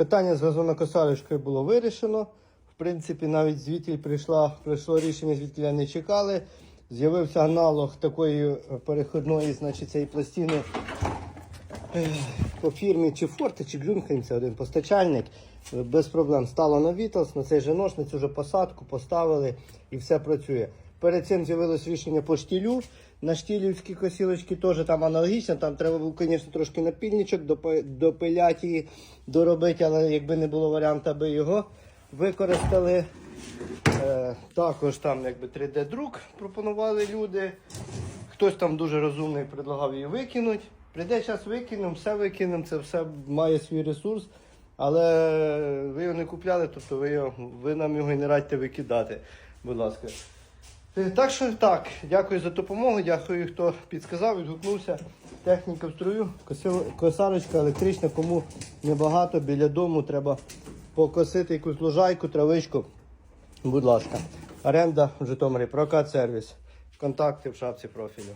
Питання з газонокосарочкою було вирішено. В принципі, навіть звідти прийшла, прийшло рішення, звідки не чекали. З'явився аналог такої е, переходної, значить, цієї пластини е, по фірмі чи Форте, чи це один постачальник. Без проблем стало на Вітлс, на цей же нож, на цю же посадку поставили і все працює. Перед цим з'явилось рішення по штілю. На штілівські косілочки теж там аналогічно. Там треба було, звісно, трошки напільничок допиляти і доробити, але якби не було варіанту, аби його використали. Е, також там якби 3D-друк пропонували люди. Хтось там дуже розумний предлагав її викинути. Прийде час викинемо, все викинемо, це все має свій ресурс. Але ви його не купляли, тобто ви, його, ви нам його і не радьте викидати, будь ласка. Е, Так що так, дякую за допомогу, дякую, хто підсказав, відгукнувся. Техніка в струю, косарочка електрична, кому небагато, біля дому треба покосити якусь лужайку, травичку. Будь ласка, оренда в Житомирі, прокат сервіс. Контакти в шапці профілю.